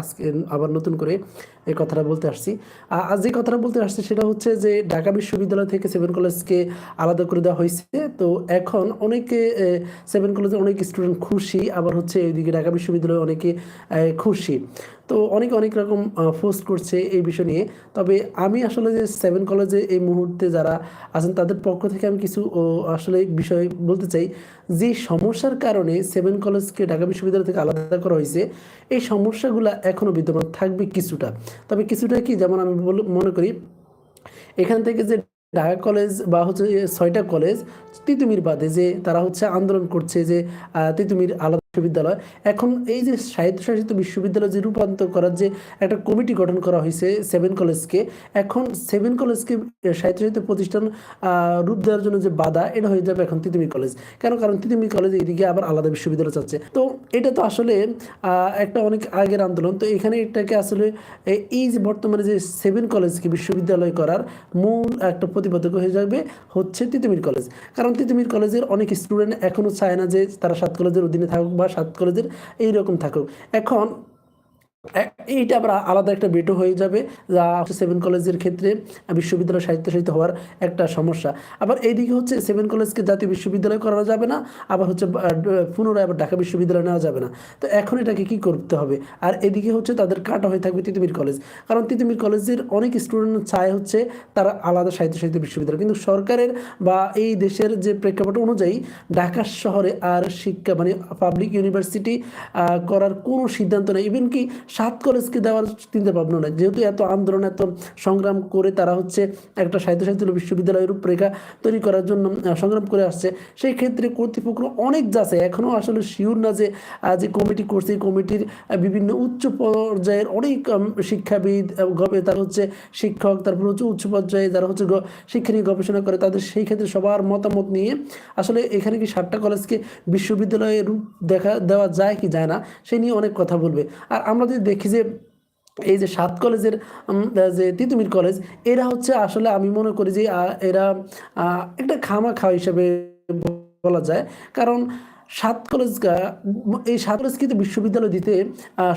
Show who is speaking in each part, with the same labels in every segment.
Speaker 1: আজকে আবার নতুন করে এই কথাটা বলতে আসছি। আর আজ যে কথাটা বলতে আসছি সেটা হচ্ছে যে, ঢাকা বিশ্ববিদ্যালয় থেকে সেভেন কলেজকে আলাদা করে দেওয়া হয়েছে। তো এখন অনেকে সেভেন কলেজে অনেক স্টুডেন্ট খুশি, আবার হচ্ছে এইদিকে ঢাকা বিশ্ববিদ্যালয়ে অনেকে খুশি। তো অনেক অনেক রকম পোস্ট করছে এই বিষয় নিয়ে। তবে আমি আসলে যে সেভেন কলেজে এই মুহূর্তে যারা আছেন, তাদের পক্ষ থেকে আমি কিছু আসলে বিষয় বলতে চাই। যে সমস্যার কারণে সেভেন কলেজকে ঢাকা বিশ্ববিদ্যালয় থেকে আলাদা করা হয়েছে, এই সমস্যাগুলো এখনও বিদ্যমান থাকবে কিছুটা। তবে কিছুটা কি, যেমন আমি মনে করি, এখান থেকে যে ঢাকা কলেজ বা হচ্ছে ছয়টা কলেজ তিতুমির বাদে যে তারা হচ্ছে আন্দোলন করছে যে তিতুমির আলাদা বিশ্ববিদ্যালয়। এখন এই যে স্বায়ত্তশাসিত বিশ্ববিদ্যালয় যে রূপান্তর করার যে একটা কমিটি গঠন করা হয়েছে সেভেন কলেজকে এখন সেভেন কলেজকে স্বায়ত্তশাসিত প্রতিষ্ঠান রূপ দেওয়ার জন্য যে বাধা, এটা হয়ে যাবে এখন তিতুমির কলেজ। কেন? কারণ তিতুমির কলেজ এদিকে আবার আলাদা বিশ্ববিদ্যালয় চাচ্ছে। তো এটা তো আসলে একটা অনেক আগের আন্দোলন। তো এখানে এটাকে আসলে এই যে বর্তমানে যে সেভেন কলেজকে বিশ্ববিদ্যালয় করার মূল একটা প্রতিপাদক হয়ে যাবে হচ্ছে তিতুমির কলেজ। কারণ তিতুমির কলেজের অনেক স্টুডেন্ট এখনও চায় না যে তারা সাত কলেজের অধীনে থাকুক বা সাত কলেজের এইরকম থাকুক। এখন এইটা আবার আলাদা একটা বেটো হয়ে যাবে, যা সেভেন কলেজের ক্ষেত্রে বিশ্ববিদ্যালয় সাহিত্য সাহিত্য হওয়ার একটা সমস্যা। আবার এইদিকে হচ্ছে সেভেন কলেজকে জাতীয় বিশ্ববিদ্যালয় করা যাবে না, আবার হচ্ছে পুনরায় আবার ঢাকা বিশ্ববিদ্যালয় নেওয়া যাবে না। তো এখন এটাকে কি করতে হবে? আর এদিকে হচ্ছে তাদের কাটা হয়ে থাকবে তিতুমির কলেজ কারণ তিতুমির কলেজের অনেক স্টুডেন্ট চায় হচ্ছে তারা আলাদা সাহিত্য সাহিত্য বিশ্ববিদ্যালয়। কিন্তু সরকারের বা এই দেশের যে প্রেক্ষাপট অনুযায়ী ঢাকা শহরে আর শিক্ষা মানে পাবলিক ইউনিভার্সিটি করার কোনো সিদ্ধান্ত নেই। ইভেন কি সাত কলেজকে দেওয়ার চিন্তা ভাবনা নেই। যেহেতু এত আন্দোলন, এত সংগ্রাম করে তারা হচ্ছে একটা সাহিত্য সাহিত্য বিশ্ববিদ্যালয়ের রূপরেখা তৈরি করার জন্য সংগ্রাম করে আসছে, সেই ক্ষেত্রে কর্তৃপক্ষ অনেক যাচ্ছে। এখনও আসলে শিওর না যে যে কমিটি করছে কমিটির বিভিন্ন উচ্চ পর্যায়ের অনেক শিক্ষাবিদ তারা হচ্ছে শিক্ষক, তারপর হচ্ছে উচ্চ পর্যায়ে যারা হচ্ছে শিক্ষা নিয়ে গবেষণা করে, তাদের সেই ক্ষেত্রে সবার মতামত নিয়ে আসলে এখানে কি সাতটা কলেজকে বিশ্ববিদ্যালয়ের রূপ দেখা, দেওয়া যায় কি যায় না, সে নিয়ে অনেক কথা বলবে। আর আমরা যদি দেখি যে এই যে সাত কলেজের যে তিতুমির কলেজ, এরা হচ্ছে আসলে আমি মনে করি যে এরা একটা খামা খাওয়া হিসেবে বলা যায়। কারণ সাত কলেজ এই সাত কলেজ কিন্তু বিশ্ববিদ্যালয় দিতে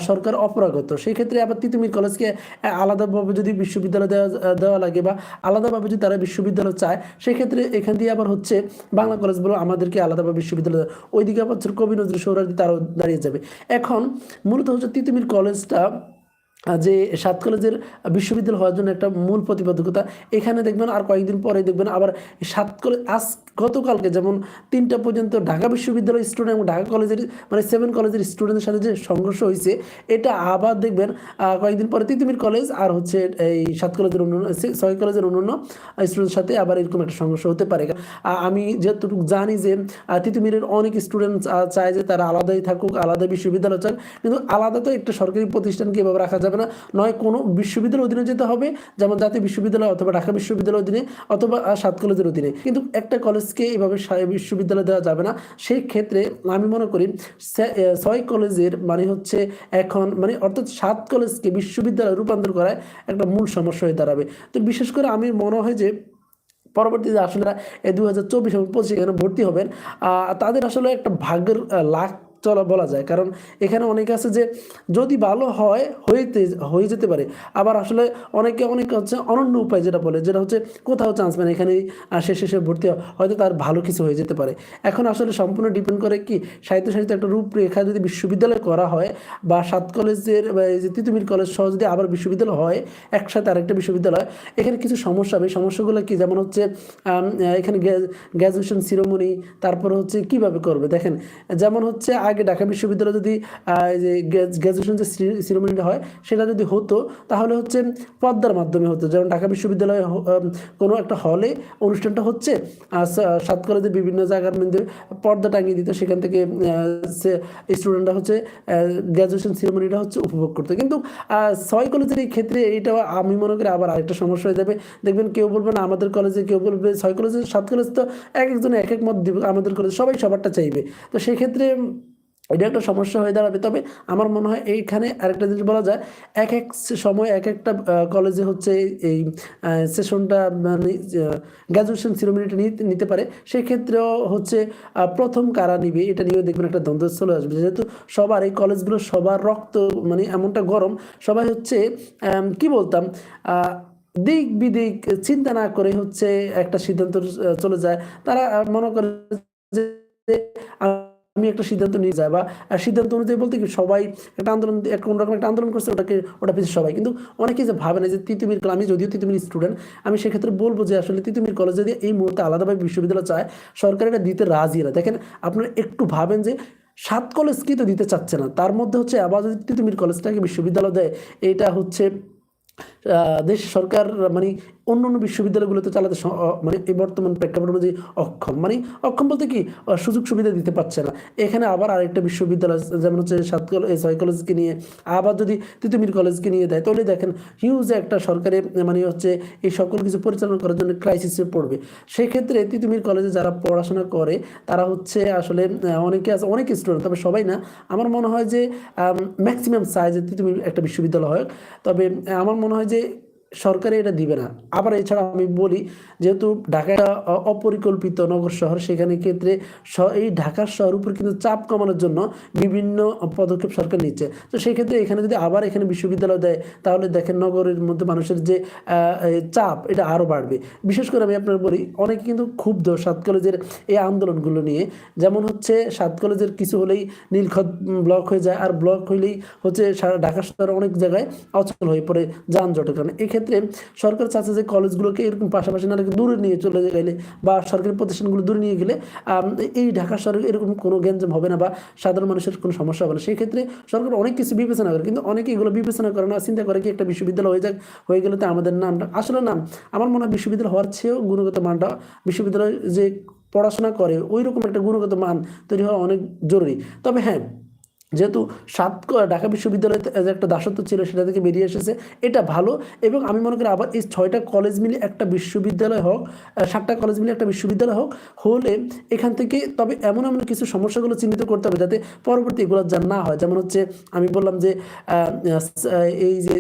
Speaker 1: সরকার অপরাগত। সেই ক্ষেত্রে আবার তিতুমির কলেজকে আলাদাভাবে যদি বিশ্ববিদ্যালয় দেওয়া দেওয়া লাগে বা আলাদাভাবে যদি তারা বিশ্ববিদ্যালয় চায়, সেক্ষেত্রে এখান দিয়ে আবার হচ্ছে বাংলা কলেজগুলো আমাদেরকে আলাদাভাবে বিশ্ববিদ্যালয়। ওইদিকে আবার কবি নজরুল সৌরাদি তারাও দাঁড়িয়ে যাবে। এখন মূলত হচ্ছে তিতুমির কলেজটা যে সাত কলেজের বিশ্ববিদ্যালয় হওয়ার জন্য একটা মূল প্রতিবদ্ধকতা এখানে দেখবেন আর কয়েকদিন পরে দেখবেন আবার সাত কলেজ আজ গতকালকে যেমন তিনটা পর্যন্ত ঢাকা বিশ্ববিদ্যালয়ের স্টুডেন্ট এবং ঢাকা কলেজের মানে সেভেন কলেজের স্টুডেন্টের সাথে যে সংঘর্ষ হয়েছে, এটা আবার দেখবেন কয়েকদিন পরে তিতুমির কলেজ আর হচ্ছে এই সাত কলেজের অন্যান্য ছয় কলেজের অন্যান্য স্টুডেন্টের সাথে আবার এরকম একটা সংঘর্ষ হতে পারে। আমি যতটুকু জানি যে তিতুমিরের অনেক স্টুডেন্ট চায় যে তারা আলাদাই থাকুক, আলাদা বিশ্ববিদ্যালয় চান কিন্তু আলাদা তো একটা সরকারি প্রতিষ্ঠানকে এভাবে রাখা যাবে না, নয় কোনো বিশ্ববিদ্যালয়ের অধীনে যেতে হবে, যেমন জাতীয় বিশ্ববিদ্যালয় অথবা ঢাকা বিশ্ববিদ্যালয়ের অধীনে অথবা সাত কলেজের অধীনে। কিন্তু একটা কলেজকে এভাবে বিশ্ববিদ্যালয় দেওয়া যাবে না। সেই ক্ষেত্রে আমি মনে করি ছয় কলেজের মানে হচ্ছে এখন মানে অর্থাৎ সাত কলেজকে বিশ্ববিদ্যালয়ে রূপান্তর করায় একটা মূল সমস্যা হয়ে দাঁড়াবে। তো বিশেষ করে আমি মনে হয় যে, পরবর্তীতে আসলে দু হাজার চব্বিশ এবং পঁচিশ এখানে ভর্তি হবেন তাদের আসলে একটা ভাগ্যের লাখ চলা বলা যায়। কারণ এখানে অনেকে আছে যে যদি ভালো হয়, হইতে, হয়ে যেতে পারে। আবার আসলে অনেকে, অনেক হচ্ছে অনন্য উপায় যেটা বলে, যেটা হচ্ছে কোথাও চান্স মানে এখানে শেষে শেষে ভর্তি হয়তো তার ভালো কিছু হয়ে যেতে পারে। এখন আসলে সম্পূর্ণ ডিপেন্ড করে কি? সাহিত্য সাহিত্য একটা রূপরেখা যদি বিশ্ববিদ্যালয় করা হয় বা সাত কলেজের যে তিতুমির কলেজ সহ যদি আবার বিশ্ববিদ্যালয় হয়, একসাথে আরেকটা বিশ্ববিদ্যালয়, এখানে কিছু সমস্যা হবে। সমস্যাগুলো কি? যেমন হচ্ছে এখানে গ্র্যাজুয়েশন সিরোমনি তারপর হচ্ছে কীভাবে করবে? দেখেন, যেমন হচ্ছে আগে ঢাকা বিশ্ববিদ্যালয় যদি যে গ্র্যাজুয়েশন যে সিরোমনিটা হয়, সেটা যদি হতো, তাহলে হচ্ছে পদ্মার মাধ্যমে হতো। যেমন ঢাকা বিশ্ববিদ্যালয়ে কোনো একটা হলে অনুষ্ঠানটা হচ্ছে সাত কলেজের বিভিন্ন জায়গার মধ্যে পর্দা টাঙিয়ে দিত, সেখান থেকে স্টুডেন্টরা হচ্ছে গ্র্যাজুয়েশন সিরেমনিটা হচ্ছে উপভোগ করতো। কিন্তু ছয় কলেজের এই ক্ষেত্রে এইটা আমি মনে করি আবার আরেকটা সমস্যা হয়ে যাবে। দেখবেন কেউ বলবে না, আমাদের কলেজে কেউ বলবে, ছয় কলেজে সাত কলেজ তো এক একজনে এক এক মত দিবে, আমাদের কলেজ সবাই সবারটা চাইবে। তো সেই ক্ষেত্রে এটা একটা সমস্যা হয়ে দাঁড়াবে। তবে আমার মনে হয় এইখানে আরেকটা জিনিস বলা যায়, এক এক সময় এক একটা কলেজে হচ্ছে এই সেশনটা মানে গ্র্যাজুয়েশন সিরোমিনিটা নিতে পারে। সেক্ষেত্রেও হচ্ছে প্রথম কারা নিবে এটা নিয়েও দেখবেন একটা দ্বন্দ্ব চলে আসবে। যেহেতু সবার এই কলেজগুলো সবার রক্ত মানে এমনটা গরম, সবাই হচ্ছে কি বলতাম দিক বিদিক চিন্তা না করে হচ্ছে একটা সিদ্ধান্ত চলে যায়। তারা মনে করে যে আমি একটা সিদ্ধান্ত নিয়ে যাই বা সিদ্ধান্ত অনুযায়ী বলতে কি সবাই একটা আন্দোলন কোন রকম একটা আন্দোলন করছে, ওটাকে, ওটা পিছিয়ে সবাই। কিন্তু অনেকেই যে ভাবে না যে তিতুমির আমি যদিও তিতুমির স্টুডেন্ট আমি সেক্ষেত্রে বলব যে আসলে তিতুমির কলেজ যদি এই মুহূর্তে আলাদাভাবে বিশ্ববিদ্যালয় চায়, সরকার এটা দিতে রাজি না। দেখেন, আপনারা একটু ভাবেন যে সাত কলেজ কি তো দিতে চাচ্ছে না। তার মধ্যে হচ্ছে আবার যদি তিতুমির কলেজটাকে বিশ্ববিদ্যালয় দেয় এটা হচ্ছে দেশ সরকার মানে অন্য অন্য বিশ্ববিদ্যালয়গুলোতে চালাতে মানে এই বর্তমান প্রেক্ষাপট অনুযায়ী অক্ষম। মানে অক্ষম বলতে কি সুযোগ সুবিধা দিতে পারছে না। এখানে আবার আরেকটা বিশ্ববিদ্যালয় যেমন হচ্ছে সাত কলেজ ছয় কলেজকে নিয়ে, আবার যদি তিতুমির কলেজকে নিয়ে দেয়, তাহলে দেখেন হিউজ একটা সরকারে মানে হচ্ছে এই সকল কিছু পরিচালনা করার জন্য ক্রাইসিসে পড়বে। সেক্ষেত্রে তিতুমির কলেজে যারা পড়াশোনা করে, তারা হচ্ছে আসলে অনেকে আছে, অনেক স্টুডেন্ট তবে সবাই না। আমার মনে হয় যে ম্যাক্সিমাম সাইজে তিতুমির একটা বিশ্ববিদ্যালয় হয় তবে আমার মনে হয় যে সরকারে এটা দিবে না। আবার এছাড়া আমি বলি, যেহেতু ঢাকা একটা অপরিকল্পিত নগর শহর, সেখানে ক্ষেত্রে এই ঢাকার শহর উপর কিন্তু চাপ কমানোর জন্য বিভিন্ন পদক্ষেপ সরকার নিচ্ছে। তো সেক্ষেত্রে এখানে যদি আবার এখানে বিশ্ববিদ্যালয় দেয়, তাহলে দেখেন নগরের মধ্যে মানুষের যে চাপ, এটা আরও বাড়বে। বিশেষ করে আমি আপনার বলি, অনেকে কিন্তু ক্ষুব্ধ সাত কলেজের এই আন্দোলনগুলো নিয়ে। যেমন হচ্ছে, সাত কলেজের কিছু হলেই নীলক্ষত ব্লক হয়ে যায়, আর ব্লক হইলেই হচ্ছে ঢাকা শহরে অনেক জায়গায় অচল হয়ে পড়ে যানজটের কারণে। এক্ষেত্রে সরকার চাচ্ছে যে কলেজগুলোকে এরকম পাশাপাশি না দূরে নিয়ে চলে গেলে বা সরকারি প্রতিষ্ঠানগুলো দূরে নিয়ে গেলে এই ঢাকা শহরে এরকম কোনো গ্যাঞ্জাম হবে না বা সাধারণ মানুষের কোনো সমস্যা হবে না। সেই ক্ষেত্রে সরকার অনেক কিছু বিবেচনা করে, কিন্তু অনেকে এগুলো বিবেচনা করে না, চিন্তা করে কি একটা বিশ্ববিদ্যালয় হয়ে যাক, হয়ে গেলে তো আমাদের নামটা। আসলে নাম আমার মনে হয় বিশ্ববিদ্যালয় হওয়ার চেয়েও গুণগত মানটা বিশ্ববিদ্যালয় যে পড়াশোনা করে ওই রকম একটা গুণগত মান তৈরি হওয়া অনেক জরুরি। তবে হ্যাঁ যেহেতু সাত ঢাকা বিশ্ববিদ্যালয়ে যে একটা দাসত্ব ছিল, সেটা থেকে বেরিয়ে এসেছে, এটা ভালো। এবং আমি মনে করি আবার এই ছয়টা কলেজ মিলে একটা বিশ্ববিদ্যালয় হোক সাতটা কলেজ মিলে একটা বিশ্ববিদ্যালয় হোক, হলে এখান থেকে তবে এমন এমন কিছু সমস্যাগুলো চিহ্নিত করতে হবে যাতে পরবর্তী এগুলো যা না হয়। যেমন হচ্ছে আমি বললাম যে এই যে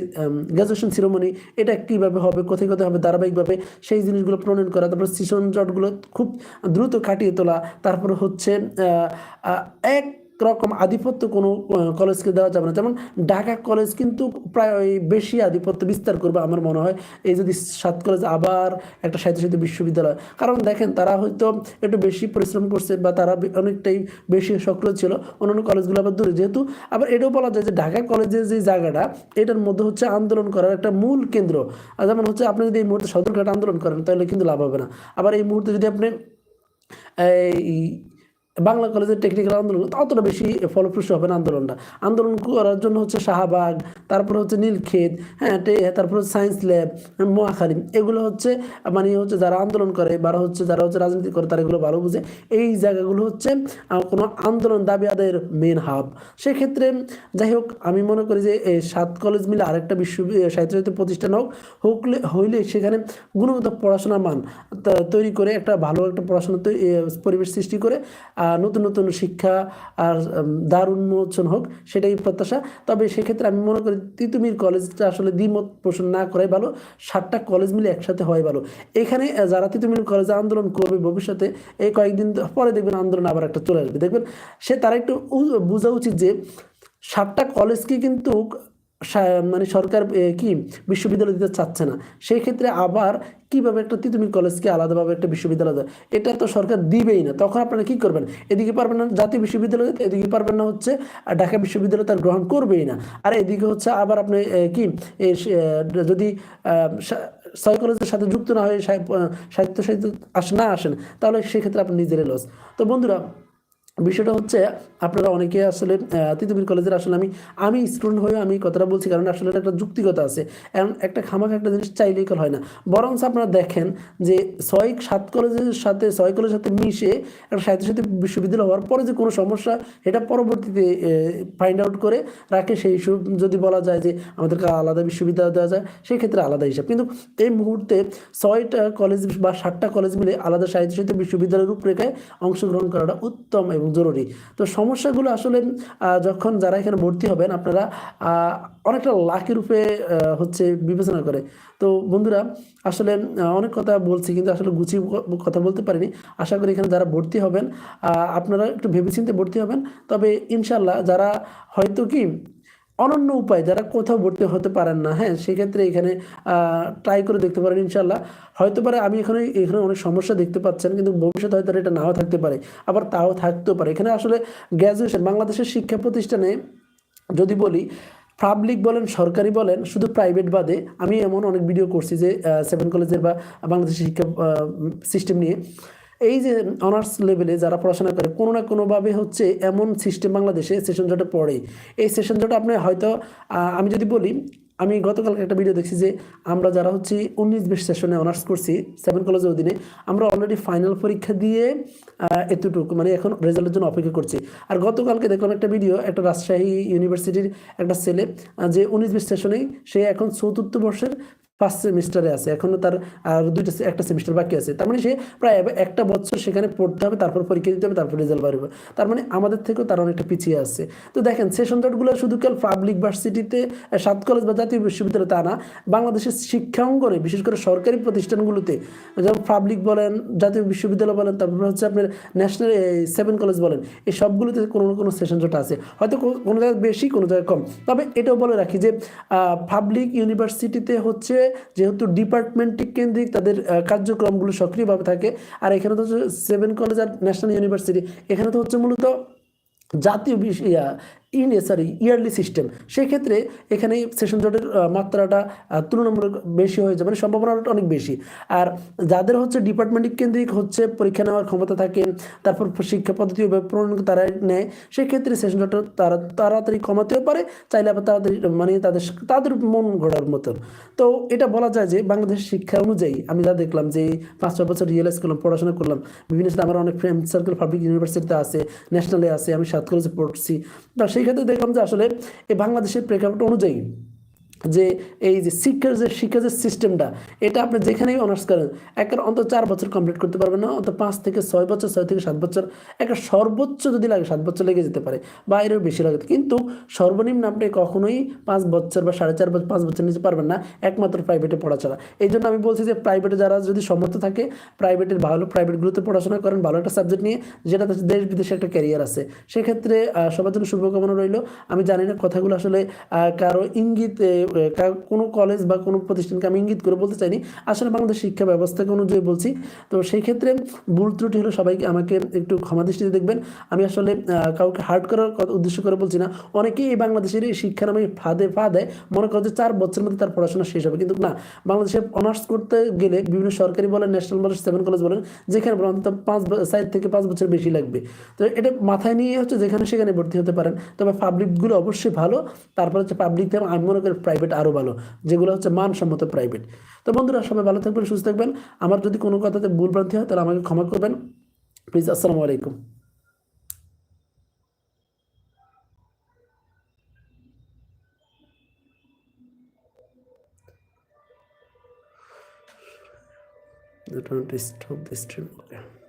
Speaker 1: গ্র্যাজুয়েশন সিরোমনি এটা কীভাবে হবে, কোথায় কোথায় হবে, ধারাবাহিকভাবে সেই জিনিসগুলো প্রণয়ন করা, তারপর সেশন জটগুলো খুব দ্রুত কাটিয়ে তোলা, তারপর হচ্ছে এক রকম আধিপত্য কোনো কলেজকে দেওয়া যাবে না। যেমন ঢাকা কলেজ কিন্তু প্রায় ওই বেশি আধিপত্য বিস্তার করবে আমার মনে হয়। এই যদি সাত কলেজ আবার একটা সাহিত্য বিশ্ববিদ্যালয়, কারণ দেখেন তারা হয়তো একটু বেশি পরিশ্রম করছে বা তারা অনেকটাই বেশি সক্রিয় ছিল অন্যান্য কলেজগুলো আবার দূরে। যেহেতু আবার এটাও বলা যায় যে ঢাকা কলেজের যে জায়গাটা, এটার মধ্যে হচ্ছে আন্দোলন করার একটা মূল কেন্দ্র। যেমন হচ্ছে আপনি যদি এই মুহূর্তে সদরঘাট আন্দোলন করেন, তাহলে কিন্তু লাভ হবে না। আবার এই মুহূর্তে যদি আপনি এই বাংলা কলেজের টেকনিক্যাল আন্দোলন অতটা বেশি ফলপ্রসূ হবে না আন্দোলনটা। আন্দোলন করার জন্য হচ্ছে শাহবাগ, তারপরে হচ্ছে নীলক্ষেত হ্যাঁ তারপরে সায়েন্স ল্যাব মহাখালী, এগুলো হচ্ছে মানে হচ্ছে যারা আন্দোলন করে বা হচ্ছে, যারা হচ্ছে রাজনীতি করে, তারা এগুলো ভালো বুঝে। এই জায়গাগুলো হচ্ছে কোনো আন্দোলন দাবি আদায়ের মেন হাব সেক্ষেত্রে, যাই হোক, আমি মনে করি যে সাত কলেজ মিলে আরেকটা বিশ্ব সাহিত্য প্রতিষ্ঠান হোক, হোকলে, হইলে সেখানে গুণগত পড়াশোনার মান তৈরি করে, একটা ভালো একটা পড়াশোনা পরিবেশ সৃষ্টি করে নতুন নতুন শিক্ষা আর দ্বার উন্মোচন হোক, সেটাই প্রত্যাশা। তবে সেক্ষেত্রে আমি মনে করি তিতুমির কলেজটা আসলে দ্বিমত পোষণ না করাই ভালো, সাতটা কলেজ মিলে একসাথে হয় ভালো। এখানে যারা তিতুমির কলেজে আন্দোলন করবে ভবিষ্যতে, এই কয়েকদিন পরে দেখবেন আন্দোলন আবার একটা চলে আসবে। দেখবেন সে তারা একটু বোঝা উচিত যে সাতটা কলেজকে কিন্তু মানে সরকার কি বিশ্ববিদ্যালয় দিতে চাচ্ছে না। সেই ক্ষেত্রে আবার কীভাবে একটা তিতুমির কলেজকে আলাদাভাবে একটা বিশ্ববিদ্যালয় দেয়? এটা তো সরকার দিবেই না। তখন আপনারা কি করবেন? এদিকে পারবেন না জাতীয় বিশ্ববিদ্যালয় এদিকে পারবেন না হচ্ছে ঢাকা বিশ্ববিদ্যালয় তার গ্রহণ করবেই না। আর এদিকে হচ্ছে আবার আপনি কি যদি আহ, ছয় কলেজের সাথে যুক্ত না হয়ে সাহি- সাহিত্য সাহিত্য আস না আসেন তাহলে সেক্ষেত্রে আপনি নিজেরই লস তো বন্ধুরা বিষয়টা হচ্ছে আপনারা অনেকে আসলে তিতুমির কলেজের আসলে আমি আমি স্টুডেন্ট হয়ে আমি কথাটা বলছি কারণ আসলে একটা যুক্তিগত আছে। এখন একটা খামাখা একটা জিনিস চাইলেই কল হয় না। বরং আপনারা দেখেন যে ছয়, সাত কলেজের সাথে, ছয় কলেজের সাথে মিশে একটা সাহিত্য সাথে বিশ্ববিদ্যালয় হওয়ার পরে যে কোনো সমস্যা এটা পরবর্তীতে ফাইন্ড আউট করে রাখে। সেই যদি বলা যায় যে আমাদেরকে আলাদা বিশ্ববিদ্যালয় দেওয়া যায়, সেই ক্ষেত্রে আলাদা হিসাব। কিন্তু এই মুহূর্তে ছয়টা কলেজ বা সাতটা কলেজ মিলে আলাদা সাহিত্য সাহিত্য বিশ্ববিদ্যালয়ের রূপরেখায় অংশগ্রহণ করাটা উত্তম এবং জরুরি। তো সমস্যাগুলো আসলে যখন যারা এখানে ভর্তি হবেন, আপনারা অনেকটা লাখের রূপে হচ্ছে বিবেচনা করে। তো বন্ধুরা, আসলে অনেক কথা বলছি কিন্তু আসলে গুছিয়ে কথা বলতে পারিনি। আশা করি এখানে যারা ভর্তি হবেন আপনারা একটু ভেবেচিন্তে ভর্তি হবেন। তবে ইনশাল্লাহ যারা হয়তো কি অনন্য উপায় যারা কোথাও ভর্তি হতে পারেন না। হ্যাঁ সেক্ষেত্রে এখানে ট্রাই করে দেখতে পারেন ইনশাল্লাহ হয়তো পারে আমি এখানে এখানে অনেক সমস্যা দেখতে পাচ্ছেন, কিন্তু ভবিষ্যতে হয়তো এটা নাও থাকতে পারে। আবার তাও থাকতেও পারে। এখানে আসলে গ্র্যাজুয়েশন বাংলাদেশের শিক্ষা প্রতিষ্ঠানে যদি বলি পাবলিক বলেন, সরকারি বলেন, শুধু প্রাইভেট বাদে আমি এমন অনেক ভিডিও করছি যে সেভেন কলেজের বা বাংলাদেশের শিক্ষা সিস্টেম নিয়ে। এই যে অনার্স লেভেলে যারা পড়াশোনা করে, কোনো না কোনোভাবে হচ্ছে এমন সিস্টেম বাংলাদেশে সেশন জটে পড়ে। এই সেশন জটে আপনি হয়তো আমি যদি বলি, আমি গতকালকে একটা ভিডিও দেখছি যে আমরা যারা হচ্ছে উনিশ বিশ সেশনে অনার্স করছি সেভেন কলেজের অধীনে, আমরা অলরেডি ফাইনাল পরীক্ষা দিয়ে এতটুকু মানে এখন রেজাল্টের জন্য অপেক্ষা করছি। আর গতকালকে দেখলাম একটা ভিডিও একটা রাজশাহী ইউনিভার্সিটির একটা ছেলে যে উনিশ বিশ সেশনেই সে এখন চতুর্থ বর্ষের ফার্স্ট সেমিস্টারে আছে, এখনও তার আর দুইটা একটা সেমিস্টার বাকি আছে। তার মানে সে প্রায় একটা বছর সেখানে পড়তে হবে, তারপর পরীক্ষা দিতে হবে, তারপর রেজাল্ট বাড়বে তার মানে আমাদের থেকেও তারা অনেকটা পিছিয়ে আছে। তো দেখেন সেশন জটগুলো শুধু কেবল পাবলিক ভার্সিটিতে সাত কলেজ বা জাতীয় বিশ্ববিদ্যালয় তা না, বাংলাদেশের শিক্ষা অঙ্গনে, বিশেষ করে সরকারি প্রতিষ্ঠানগুলোতে, যেমন পাবলিক বলেন, জাতীয় বিশ্ববিদ্যালয় বলেন, তারপর হচ্ছে আপনার ন্যাশনাল সেভেন কলেজ বলেন, এই সবগুলোতে কোনো না কোনো সেশন জট আছে। হয়তো কোনো জায়গায় বেশি, কোনো জায়গায় কম। তবে এটাও বলে রাখি যে পাবলিক ইউনিভার্সিটিতে হচ্ছে যেহেতু ডিপার্টমেন্ট কেন্দ্রিক তাদের কার্যক্রমগুলো সক্রিয়ভাবে থাকে। আর এখানে তো হচ্ছে সেভেন কলেজ আর ন্যাশনাল ইউনিভার্সিটি এখানে তো হচ্ছে মূলত জাতীয় বিষয় ইন সরি ইয়ারলি সিস্টেম সেক্ষেত্রে এখানে সেশন জটের মাত্রাটা তুলনামূলক বেশি হয়ে যাবে মানে সম্ভাবনাটা অনেক বেশি। আর যাদের হচ্ছে ডিপার্টমেন্ট কেন্দ্রিক হচ্ছে পরীক্ষা নেওয়ার ক্ষমতা থাকে, তারপর শিক্ষা পদ্ধতি প্রণয়ন তারা নেয়, সেক্ষেত্রে সেশন জটটা তারা, তাড়াতাড়ি কমাতেও পারে, চাইলে আবার তাড়াতাড়ি মানে তাদের তাদের মন ঘোরার মতন। তো এটা বলা যায় যে বাংলাদেশের শিক্ষা অনুযায়ী আমি যা দেখলাম যে পাঁচ, ছয় বছর রিয়েলাইজ করলাম পড়াশোনা করলাম, বিভিন্ন আমার অনেক ফ্রেন্ড সার্কেল পাবলিক ইউনিভার্সিটিতে আছে ন্যাশনালে আছে, আমি সাত কলেজে পড়ছি। তা সেই ক্ষেত্রে দেখলাম যে আসলে এই বাংলাদেশের প্রেক্ষাপট অনুযায়ী যে এই যে শিক্ষার যে শিক্ষার যে সিস্টেমটা এটা আপনি যেখানেই অনার্স করেন, একের অন্তত চার বছর কমপ্লিট করতে পারবেন না, অন্তত পাঁচ থেকে ছয় বছর, ছয় থেকে সাত বছর একটা সর্বোচ্চ যদি লাগে সাত বছর লেগে যেতে পারে বা এরও বেশি লাগে। কিন্তু সর্বনিম্ন আপনি কখনোই পাঁচ বছর বা সাড়ে চার বছর পাঁচ বছর নিতে পারবেন না, একমাত্র প্রাইভেটে পড়া ছাড়া এই জন্য আমি বলছি যে প্রাইভেটে যারা যদি সমর্থ থাকে প্রাইভেটের ভালো প্রাইভেটগুলোতে পড়াশোনা করেন, ভালো একটা সাবজেক্ট নিয়ে, যেটা দেশ বিদেশে একটা ক্যারিয়ার আছে, সেক্ষেত্রে সবার জন্য শুভকামনা রইল। আমি জানি না কথাগুলো আসলে কারও ইঙ্গিত কোনো কলেজ বা কোনো প্রতিষ্ঠানকে আমি ইঙ্গিত করে বলতে চাইনি। আসলে বাংলাদেশ শিক্ষা ব্যবস্থাকে অনুযায়ী বলছি। তো সেই ক্ষেত্রে ভুল ত্রুটি হলে সবাইকে আমাকে একটু ক্ষমা দৃষ্টিতে দেখবেন। আমি আসলে কাউকে হার্ট করার উদ্দেশ্য করে বলছি না। অনেকেই এই বাংলাদেশের এই শিক্ষা নামে ফাঁদে ফা দেয় মনে করে যে চার বছরের মধ্যে তার পড়াশোনা শেষ হবে। কিন্তু না, বাংলাদেশে অনার্স করতে গেলে বিভিন্ন সরকারি বলেন ন্যাশনাল বলেন সেভেন কলেজ বলেন, যেখানে বলেন অন্তত পাঁচ সাইড থেকে পাঁচ বছর বেশি লাগবে। তো এটা মাথায় নিয়ে হচ্ছে যেখানে সেখানে ভর্তি হতে পারেন। তবে পাবলিকগুলো অবশ্যই ভালো। তারপর হচ্ছে পাবলিক থেকে আমি মনে করি প্রাইভেট আরও ভালো, যেগুলো হচ্ছে মানসম্মত প্রাইভেট তো বন্ধুরা, সবাই ভালো থাকবেন, সুস্থ থাকবেন আমার যদি কোনো কথাতে ভুল ভ্রান্তি হয়, তাহলে আমাকে ক্ষমা করবেন প্লিজ আসসালামু আলাইকুম Don't stop the stream. Okay.